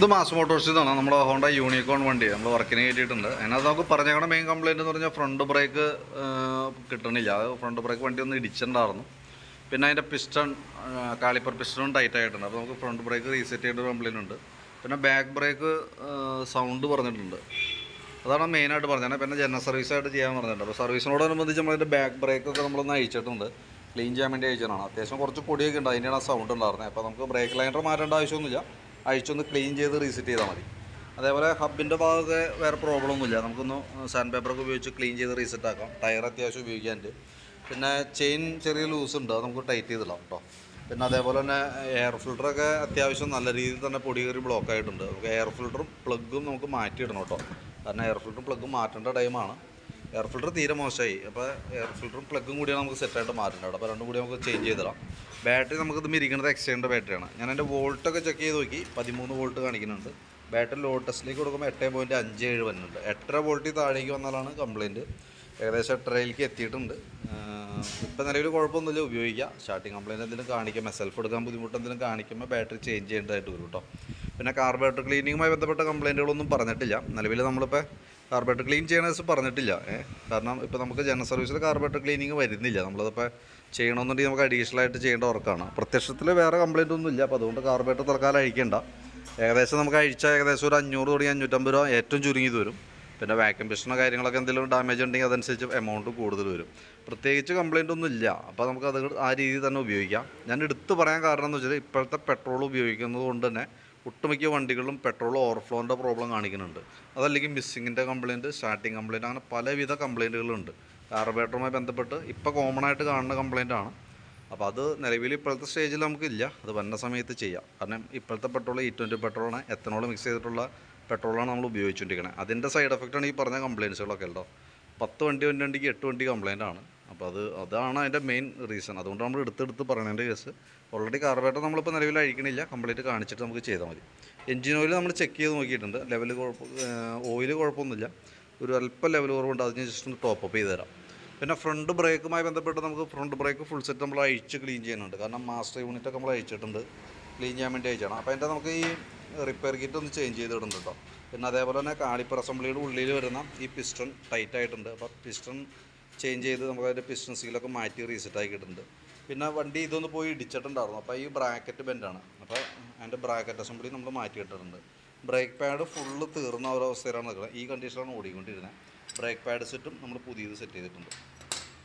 ഇത് മാസ് മോട്ടോഴ്സിൽ നിന്നാണ് നമ്മുടെ ഹോണ്ട യൂണിക്കോൺ വണ്ടി. നമ്മൾ വർക്കിന് കയറ്റിയിട്ടുണ്ട് അതിനകത്ത് നമുക്ക് പറഞ്ഞേക്കണ മെയിൻ കംപ്ലയിന്റ് എന്ന് പറഞ്ഞാൽ ഫ്രണ്ട് ബ്രേക്ക് കിട്ടണില്ല. ഫ്രണ്ട് ബ്രേക്ക് വണ്ടി ഒന്ന് ഇടിച്ചിട്ടുണ്ടായിരുന്നു. പിന്നെ അതിന്റെ പിസ്റ്റൺ കാലിപ്പർ പിസ്റ്റണും ടൈറ്റ് ആയിട്ടുണ്ട്. അപ്പോൾ നമുക്ക് ഫ്രണ്ട് ബ്രേക്ക് റീസെറ്റ് ചെയ്യേണ്ട കംപ്ലയിന്റ് ഉണ്ട്. പിന്നെ ബാക്ക് ബ്രേക്ക് സൗണ്ട് പറഞ്ഞിട്ടുണ്ട്. അതാണ് മെയിനായിട്ട് പറഞ്ഞത് പിന്നെ ജനറൽ സർവീസായിട്ട് ചെയ്യാൻ പറഞ്ഞിട്ടുണ്ട്. അപ്പോൾ സർവീസിനോടനുബന്ധിച്ച് നമ്മളതിന്റെ ബാക്ക് ബ്രേക്കൊക്കെ നമ്മളൊന്ന് അയച്ചിട്ടുണ്ട് ക്ലീൻ ചെയ്യാൻ വേണ്ടി അയച്ചതാണ് അത്യാവശ്യം കുറച്ച് പൊടിയൊക്കെ ഉണ്ട്. അതിന്റെയാണ് ആ സൗണ്ട് ഉണ്ടായിരുന്നത്. അപ്പോൾ നമുക്ക് ബ്രേക്ക് ലൈനർ മാറ്റേണ്ട ആവശ്യമൊന്നുമില്ല. അഴിച്ചൊന്ന് ക്ലീൻ ചെയ്ത് റീസെറ്റ് ചെയ്താൽ മതി. അതേപോലെ ഹബിന്റെ ഭാഗമൊക്കെ വേറെ പ്രോബ്ലം ഒന്നുമില്ല. നമുക്കൊന്ന് സാൻഡ് പേപ്പറൊക്കെ ഉപയോഗിച്ച് ക്ലീൻ ചെയ്ത് റീസെറ്റ് ആക്കാം. ടയർ അത്യാവശ്യം ഉപയോഗിക്കാനുണ്ട്. പിന്നെ ചെയിൻ ചെറിയ ലൂസ് ഉണ്ട്. അത് നമുക്ക് ടൈറ്റ് ചെയ്തിടാം കേട്ടോ പിന്നെ അതേപോലെ തന്നെ എയർ ഫിൽറ്ററൊക്കെ അത്യാവശ്യം നല്ല രീതിയിൽ തന്നെ പൊടി കയറി ബ്ലോക്ക് ആയിട്ടുണ്ട്. നമുക്ക് എയർ ഫിൽറ്ററും പ്ലഗും നമുക്ക് മാറ്റിയിടണം കേട്ടോ കാരണം എയർ ഫിൽറ്ററും പ്ലഗും മാറ്റേണ്ട ടൈമാണ് എയർ ഫിൽറ്റർ തീരെ മോശമായി. അപ്പോൾ എയർ ഫിൽറ്ററും പ്ലഗും കൂടിയാണ് നമുക്ക് സെറ്റായിട്ട് മാറ്റേണ്ടത് അപ്പോൾ രണ്ടും കൂടി നമുക്ക് ചേഞ്ച് ചെയ്തിടാം. ബാറ്ററി നമുക്ക് മിരിക്കുന്നത് എക്സ്റ്റേണിന്റെ ബാറ്ററിയാണ് ഞാൻ എന്റെ വോൾട്ടൊക്കെ ചെക്ക് ചെയ്ത് നോക്കി. പതിമൂന്ന് വോൾട്ട് കാണിക്കുന്നുണ്ട്. ബാറ്ററി ലോ ടെസ്റ്റിലേക്ക് കൊടുക്കുമ്പോൾ എട്ട് പോയിന്റ് അഞ്ച് ഏഴ് വരുന്നുണ്ട്. എട്ടര വോൾട്ടിൽ താഴേക്ക് വന്നാലാണ് കംപ്ലയിന്റ് ഏകദേശം എട്ടരയിലേക്ക് എത്തിയിട്ടുണ്ട്. ഇപ്പം നിലവിൽ കുഴപ്പമൊന്നുമില്ല. ഉപയോഗിക്കാം. സ്റ്റാർട്ടിങ് കംപ്ലയിന്റ് എന്തെങ്കിലും കാണിക്കുമ്പോൾ സെൽഫ് എടുക്കാൻ ബുദ്ധിമുട്ട് എന്തെങ്കിലും കാണിക്കുമ്പോൾ ബാറ്ററി ചേഞ്ച് ചെയ്യേണ്ടതായിട്ട് വരും കേട്ടോ പിന്നെ കാർബറേറ്റർ ക്ലീനിങ്ങുമായി ബന്ധപ്പെട്ട കംപ്ലയിന്റുകളൊന്നും പറഞ്ഞിട്ടില്ല. നിലവിൽ നമ്മളിപ്പോൾ കാർബറേറ്റർ ക്ലീൻ ചെയ്യണേഴ്സ് പറഞ്ഞിട്ടില്ല. കാരണം ഇപ്പോൾ നമുക്ക് ജനറൽ സർവീസിൽ കാർബറേറ്റർ ക്ലീനിങ് വരുന്നില്ല. നമ്മളതിപ്പോൾ ചെയ്യണമെന്നുണ്ടെങ്കിൽ നമുക്ക് അഡീഷണൽ ആയിട്ട് ചെയ്യേണ്ട വർക്കാണ് പ്രത്യക്ഷത്തിൽ വേറെ കംപ്ലയിന്റ് ഒന്നും ഇല്ല. അപ്പോൾ അതുകൊണ്ട് കാർബറേറ്റർ തൽക്കാലം അഴിക്കേണ്ട. ഏകദേശം നമുക്ക് അഴിച്ചാൽ ഏകദേശം ഒരു അഞ്ഞൂറ് തുടങ്ങി അഞ്ഞൂറ്റമ്പത് രൂപ ഏറ്റവും ചുരുങ്ങിയത് വരും. പിന്നെ വാക്യൂം പിസ്റ്റണോ കാര്യങ്ങളൊക്കെ എന്തെങ്കിലും ഡാമേജ് ഉണ്ടെങ്കിൽ അതനുസരിച്ച് എമൗണ്ട് കൂടുതൽ വരും. പ്രത്യേകിച്ച് കംപ്ലയിന്റ് ഒന്നും ഇല്ല. അപ്പോൾ നമുക്ക് അത് ആ രീതിയിൽ തന്നെ ഉപയോഗിക്കാം. ഞാൻ എടുത്തു പറയാൻ കാരണം എന്ന് വെച്ചാൽ ഇപ്പോഴത്തെ പെട്രോൾ ഉപയോഗിക്കുന്നത് കൊണ്ട് തന്നെ ഒട്ടുമിക്ക വണ്ടികളിലും പെട്രോൾ ഓവർഫ്ലോന്റെ പ്രോബ്ലം കാണിക്കുന്നുണ്ട്. അതല്ലെങ്കിൽ മിസ്സിങ്ങിന്റെ കംപ്ലയിന്റ് സ്റ്റാർട്ടിങ് കംപ്ലയിന്റ് അങ്ങനെ പലവിധ കംപ്ലയിന്റുകളുണ്ട് കാർബറേറ്ററുമായി ബന്ധപ്പെട്ട് ഇപ്പോൾ കോമൺ ആയിട്ട് കാണുന്ന കംപ്ലയിന്റ് ആണ്. അപ്പോൾ അത് നിലവിൽ ഇപ്പോഴത്തെ സ്റ്റേജിൽ നമുക്കില്ല അത് വന്ന സമയത്ത് ചെയ്യാം. കാരണം ഇപ്പോഴത്തെ പെട്രോൾ ഈ ട്വന്റി പെട്രോളാണ് എത്തനോൾ മിക്സ് ചെയ്തിട്ടുള്ള പെട്രോളാണ് നമ്മൾ ഉപയോഗിച്ചുകൊണ്ടിരിക്കുന്നത് അതിന്റെ സൈഡ് എഫക്റ്റാണ് ഈ പറഞ്ഞ കംപ്ലയിൻസുകളൊക്കെ ഉണ്ടോ പത്ത് വണ്ടി വണ്ടിക്ക് എട്ട് വണ്ടി കംപ്ലയിന്റ് ആണ്. അപ്പോൾ അത് അതാണ് അതിന്റെ മെയിൻ റീസൺ അതുകൊണ്ട് നമ്മൾ എടുത്തെടുത്ത് പറയണതിന്റെ കേസ് ഓൾറെഡി കാർബേറ്റർ നമ്മളിപ്പോൾ നിലവിൽ അഴിക്കണില്ല കംപ്ലീറ്റ് കാണിച്ചിട്ട് നമുക്ക് ചെയ്താൽ മതി. എഞ്ചിൻ ഓയിൽ നമ്മൾ ചെക്ക് ചെയ്ത് നോക്കിയിട്ടുണ്ട്. ലെവൽ കുഴപ്പം ഓയിൽ കുഴപ്പമൊന്നുമില്ല. ഒരു അല്പം ലെവൽ കുറവുണ്ട്. അതിന് ജസ്റ്റ് ഒന്ന് ടോപ്പ് അപ്പ് ചെയ്ത് തരാം. പിന്നെ ഫ്രണ്ട് ബ്രേക്കുമായി ബന്ധപ്പെട്ട് നമുക്ക് ഫ്രണ്ട് ബ്രേക്ക് ഫുൾ സെറ്റ് നമ്മൾ അഴിച്ച് ക്ലീൻ ചെയ്യുന്നുണ്ട് കാരണം മാസ്റ്റർ യൂണിറ്റ് ഒക്കെ നമ്മൾ അഴിച്ചിട്ടുണ്ട്. ക്ലീൻ ചെയ്യാൻ വേണ്ടി അയച്ചാണ് അപ്പോൾ അതിന്റെ നമുക്ക് ഈ റിപ്പയർ കിറ്റ് ഒന്ന് ചേഞ്ച് ചെയ്തിടുന്നുണ്ട് കേട്ടോ പിന്നെ അതേപോലെ തന്നെ കാളിപ്പർ അസംബ്ലിയുടെ ഉള്ളിൽ വരുന്ന ഈ പിസ്റ്റൺ ടൈറ്റ് ആയിട്ടുണ്ട്. അപ്പോൾ പിസ്റ്റൺ ചേഞ്ച് ചെയ്ത് നമുക്ക് അതിന്റെ പിസ്റ്റൺ സീലൊക്കെ മാറ്റി റീസെറ്റ് ആക്കിയിട്ടുണ്ട് പിന്നെ വണ്ടി ഇതൊന്ന് പോയി ഇടിച്ചിട്ടുണ്ടായിരുന്നു. അപ്പോൾ ഈ ബ്രാക്കറ്റ് ബെൻഡാണ് അപ്പോൾ അതിന്റെ ബ്രാക്കറ്റ് അസംബ്ലി നമ്മൾ മാറ്റിയിട്ടിട്ടുണ്ട് ബ്രേക്ക് പാഡ് ഫുള്ള് തീർന്ന ഒരവസ്ഥയിലാണ് നിൽക്കുന്നത്. ഈ കണ്ടീഷനാണ് ഓടിക്കൊണ്ടിരുന്നത്. ബ്രേക്ക് പാഡ് സെറ്റും നമ്മൾ പുതിയത് സെറ്റ് ചെയ്തിട്ടുണ്ട്.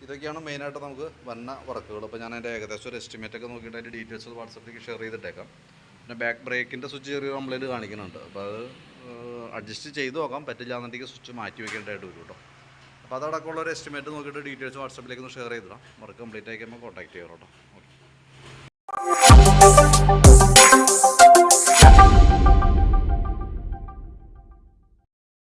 ഇതൊക്കെയാണ് മെയിനായിട്ട് നമുക്ക് വന്ന വർക്കുകൾ. അപ്പോൾ ഞാൻ അതിന്റെ ഏകദേശം ഒരു എസ്റ്റിമേറ്റ് ഒക്കെ നോക്കിയിട്ട് അതിന്റെ ഡീറ്റെയിൽസ് വാട്സപ്പിലേക്ക് ഷെയർ ചെയ്തിട്ടേക്കാം. പിന്നെ ബാക്ക് ബ്രേക്കിന്റെ സ്വിച്ച് ചെറിയ കംപ്ലൈന്റ് കാണിക്കുന്നുണ്ട്. അപ്പോൾ അത് അഡ്ജസ്റ്റ് ചെയ്ത് നോക്കാം. പറ്റില്ല എന്നുണ്ടെങ്കിൽ സ്വിച്ച് മാറ്റി വെക്കേണ്ടതായിട്ട് വരും കേട്ടോ. അപ്പോൾ അതടക്കമുള്ള ഒരു എസ്റ്റിമേറ്റ് നോക്കിയിട്ട് ഡീറ്റെയിൽസ് വാട്സപ്പിലേക്ക് ഒന്ന് ഷെയർ ചെയ്തിടാം. വർക്ക് കംപ്ലീറ്റ് ആയിക്കുമ്പോൾ കോൺടാക്ട് ചെയ്യാറോട്ടോ ഓക്കെ